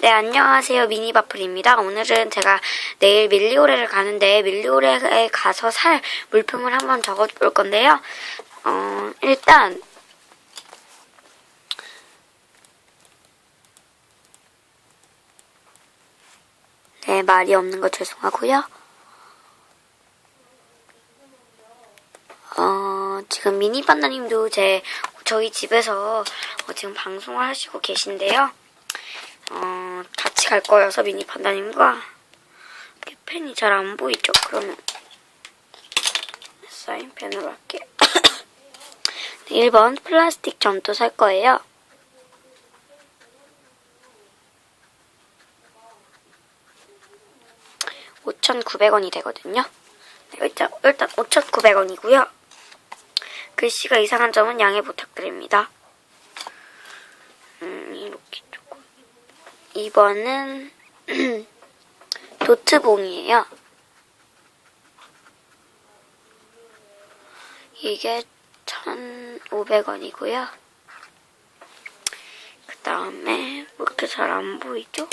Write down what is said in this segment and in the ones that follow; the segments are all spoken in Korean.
네, 안녕하세요. 미니바플입니다. 오늘은 제가 내일 밀리오레를 가는데 밀리오레에 가서 살 물품을 한번 적어볼 건데요. 어, 일단 네, 말이 없는 거 죄송하고요. 어, 지금 미니판다님도 제, 저희 집에서 어, 지금 방송을 하시고 계신데요. 어, 같이 갈 거여서 미니 판다님과 이렇게 펜이 잘 안 보이죠? 그러면 사인펜으로 할게요. 네, 1번 플라스틱 점토 살 거예요. (5,900원이) 되거든요. 일단 (5,900원이고요) 글씨가 이상한 점은 양해 부탁드립니다. 음, 이렇게 조금. 2번은 도트봉이에요. 이게 1,500원이고요. 그 다음에 왜 이렇게 잘 안 보이죠?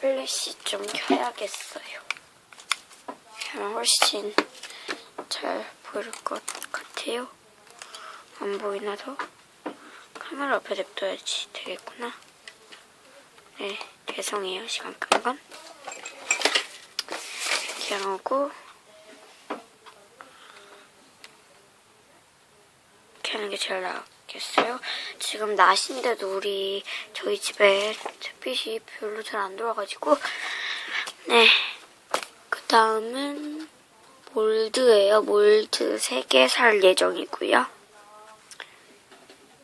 플래시 좀 켜야겠어요. 그러면 훨씬 잘 보일 것 같아요. 안 보이나 더? 카메라 앞에 냅둬야지 되겠구나. 네, 죄송해요. 시간 끈 건. 이렇게 하고 이렇게 하는 게 제일 나겠어요. 지금 낮인데도 우리 저희 집에 햇빛이 별로 잘 안 들어와가지고 네. 그 다음은 몰드예요. 몰드 3개 살 예정이고요.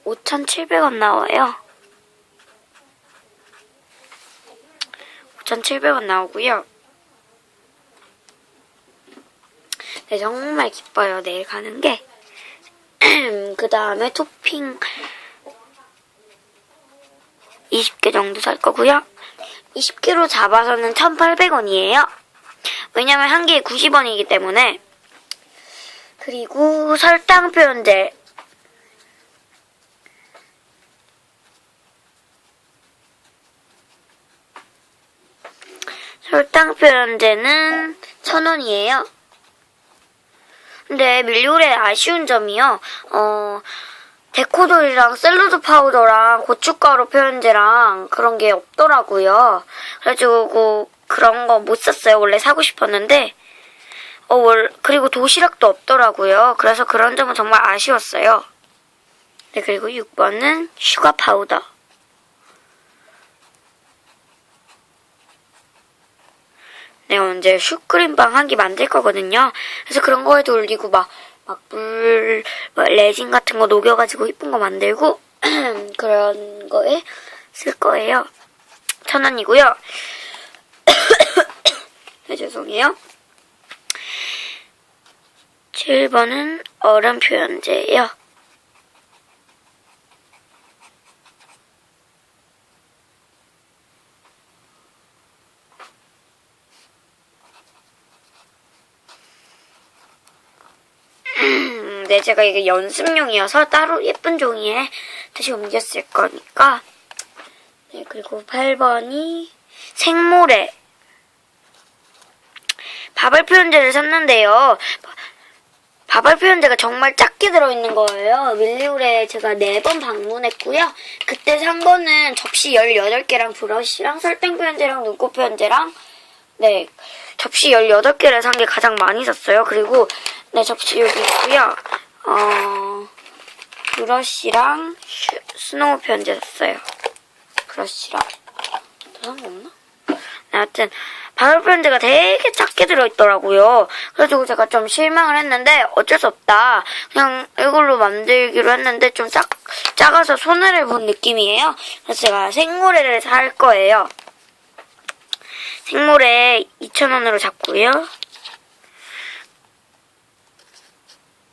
5,700원 나와요. 5,700원 나오고요. 네, 정말 기뻐요. 내일 가는 게. 그 다음에 토핑 20개 정도 살 거고요. 20kg 잡아서는 1,800원이에요. 왜냐면 한 개에 90원이기 때문에. 그리고 설탕 표현제 설탕 표현제는 1,000원이에요. 근데 밀리오레 아쉬운 점이요. 어, 데코돌이랑 샐러드 파우더랑 고춧가루 표현제랑 그런 게 없더라고요. 그래가지고 그런 거 못 샀어요. 원래 사고 싶었는데. 어, 월, 그리고 도시락도 없더라고요. 그래서 그런 점은 정말 아쉬웠어요. 네, 그리고 6번은 슈가 파우더. 네, 언제 슈크림빵 한 개 만들 거거든요. 그래서 그런 거에도 올리고 막, 막 물, 막 레진 같은 거 녹여가지고 이쁜 거 만들고, 그런 거에 쓸 거예요. 천 원이고요. 네, 죄송해요. 7번은 얼음 표현제예요. 음, 네, 제가 이게 연습용이어서 따로 예쁜 종이에 다시 옮겼을 거니까. 네, 그리고 8번이 생모래. 바벌 표현제를 샀는데요. 바벌 표현제가 정말 작게 들어있는 거예요. 밀리오레 제가 4번 방문했고요. 그때 산 거는 접시 18개랑 브러쉬랑 설탕 표현제랑 눈곱 표현제랑 네, 접시 18개를 산 게 가장 많이 샀어요. 그리고 네, 접시 여기 있고요. 어, 브러쉬랑 슈, 스노우 표현제 샀어요. 브러쉬랑 더 산 거 없나? 네, 하여튼 바울 표현제가 되게 작게 들어있더라고요. 그래가지고 제가 좀 실망을 했는데 어쩔 수 없다. 그냥 이걸로 만들기로 했는데 좀 작, 작아서 손해를 본 느낌이에요. 그래서 제가 생모래를 살 거예요. 생모래 2,000원으로 잡고요.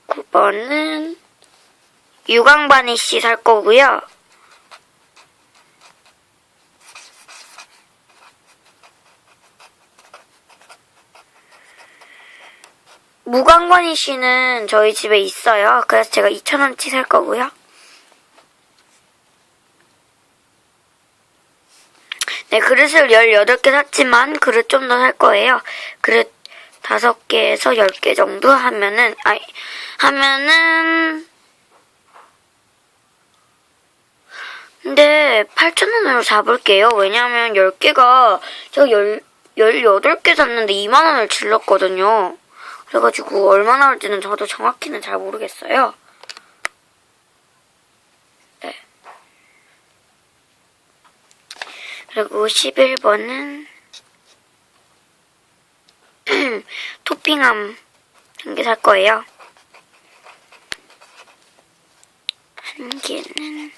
9번은 유광바니쉬 살 거고요. 무광바니 씨는 저희 집에 있어요. 그래서 제가 2,000원치 살 거고요. 네, 그릇을 18개 샀지만 그릇 좀 더 살 거예요. 그릇 5개에서 10개 정도 하면은, 아니, 하면은, 근데 8,000원으로 잡을게요. 왜냐면 10개가 제가 10, 18개 샀는데 2만원을 질렀거든요. 그래가지고 얼마나 할지는 저도 정확히는 잘 모르겠어요. 네. 그리고 11번은 토핑함 한 개 살 거예요. 한 개는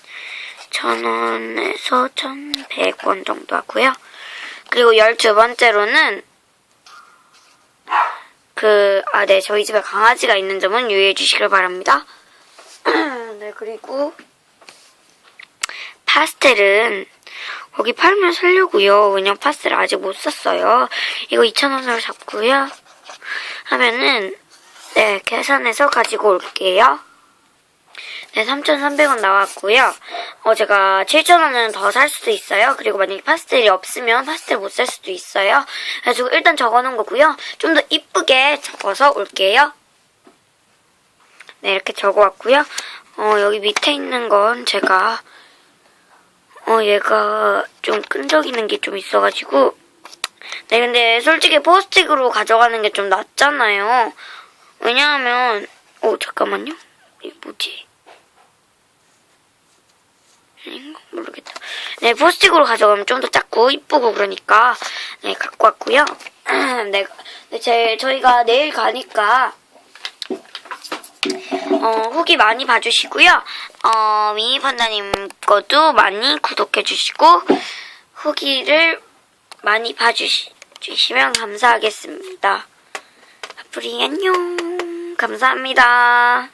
천 원에서 천백 원 정도 하고요. 그리고 열두 번째로는 그, 아, 네, 저희 집에 강아지가 있는 점은 유의해 주시길 바랍니다. 네, 그리고 파스텔은 거기 팔면 살려고요. 왜냐면 파스텔 아직 못 샀어요. 이거 2,000원으로 잡고요. 하면은, 네, 계산해서 가지고 올게요. 네, 3,300원 나왔고요. 어, 제가 7,000원은 더 살 수도 있어요. 그리고 만약에 파스텔이 없으면 파스텔 못 살 수도 있어요. 그래가지고 일단 적어놓은 거고요. 좀 더 이쁘게 적어서 올게요. 네, 이렇게 적어왔고요. 어, 여기 밑에 있는 건 제가, 어, 얘가 좀 끈적이는 게 좀 있어가지고, 네, 근데 솔직히 포스틱으로 가져가는 게 좀 낫잖아요. 왜냐하면, 어, 잠깐만요. 이게 뭐지? 모르겠다. 네, 포스틱으로 가져가면 좀 더 작고 이쁘고 그러니까 네, 갖고 왔고요. 네, 네, 제 저희가 내일 가니까 어, 후기 많이 봐주시고요. 어, 미니 판다님 것도 많이 구독해주시고 후기를 많이 봐 주시면 감사하겠습니다. 앞으리 안녕. 감사합니다.